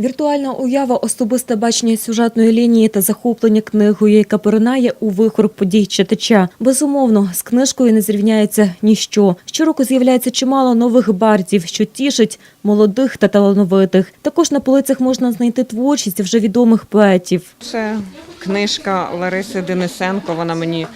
Віртуальна уява, особисте бачення сюжетної лінії та захоплення книгою, яка поринає у вихор подій читача. Безумовно, з книжкою не зрівняється ніщо. Щороку з'являється чимало нових бардів, що тішить молодих та талановитих. Також на полицях можна знайти творчість вже відомих поетів. Це книжка Лариси Денисенко. Вона мені,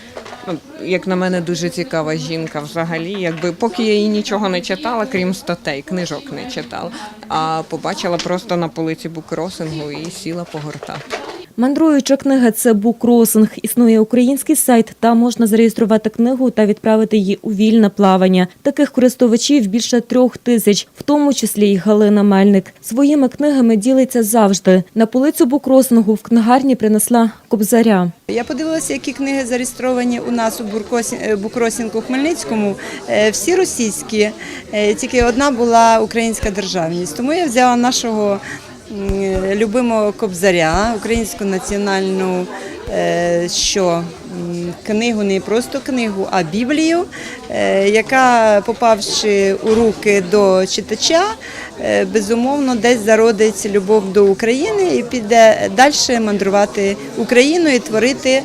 як на мене, дуже цікава жінка взагалі. Якби поки я її нічого не читала, крім статей, книжок не читала. А побачила просто на полиці букросингу і сіла погортати. Мандруюча книга це букросинг. Існує український сайт. Там можна зареєструвати книгу та відправити її у вільне плавання. Таких користувачів більше трьох тисяч, в тому числі й Галина Мельник. Своїми книгами ділиться завжди. На полицю букросингу в книгарні принесла кобзаря. Я подивилася, які книги зареєстровані у нас у Буркосі- е, Хмельницькому. Е, Всі російські, е, тільки одна була українська державність. Тому я взяла нашого м, любимого кобзаря, українську національну е, що книгу, не просто книгу, а Біблію, е, яка, попавши у руки до читача, е, безумовно десь зародить любов до України і піде далі мандрувати Україною і творити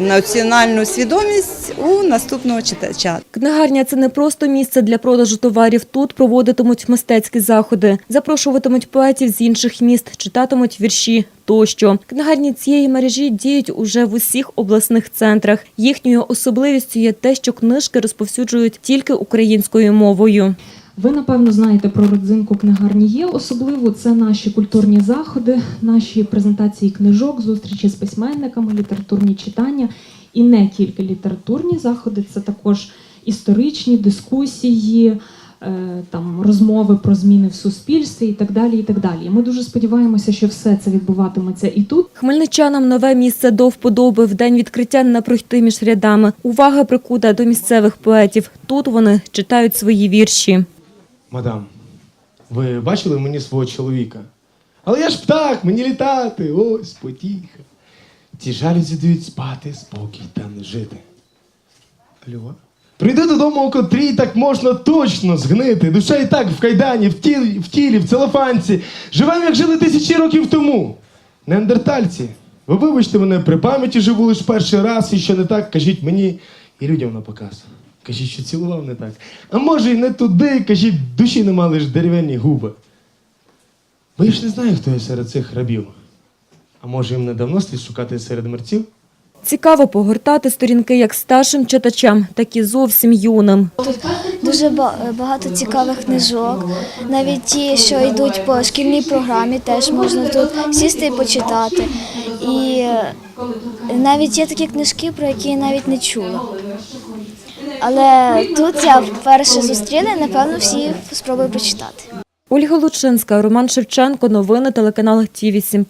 національну свідомість у наступного читача. Книгарня це не просто місце для продажу товарів. Тут проводитимуть мистецькі заходи, запрошуватимуть поетів з інших міст, читатимуть вірші тощо. Книгарні цієї мережі діють уже в усіх обласних центрах. Їхньою особливістю є те, що книжки розповсюджують тільки українською мовою. Ви напевно знаєте про родзинку книгарні є. Особливо це наші культурні заходи, наші презентації книжок, зустрічі з письменниками, літературні читання і не тільки літературні заходи, це також історичні дискусії, е, там розмови про зміни в суспільстві і так далі. І так далі. Ми дуже сподіваємося, що все це відбуватиметься і тут. Хмельничанам нове місце до вподоби. В день відкриття не пройти між рядами. Увага прикута до місцевих поетів. Тут вони читають свої вірші. Мадам, ви бачили мені свого чоловіка? Але я ж птах, мені літати, ось потіха. Ті жалюзі дають спати, спокій та не жити. Алло? Прийди додому о котрій, так можна точно згнити. Душа і так в кайдані, в тілі, в тілі, в целофанці. Живем, як жили тисячі років тому. Неандертальці, ви вибачте мене, при пам'яті живу лише перший раз, і що не так, кажіть мені і людям на показ. Кажіть, що цілував не так. А може, і не туди, кажіть, душі нема лиш дерев'яні губи. Бо я ж не знаю, хто я серед цих рабів. А може, їм недавно слід шукати серед мерців? Цікаво погортати сторінки як старшим читачам, так і зовсім юним. Дуже багато цікавих книжок. Навіть ті, що йдуть по шкільній програмі, теж можна тут сісти і почитати. І е, навіть є такі книжки, про які я навіть не чула. Але тут я вперше зустріла, напевно, всі спробую почитати. Ольга Лучинська, Роман Шевченко, новини телеканал Ті 8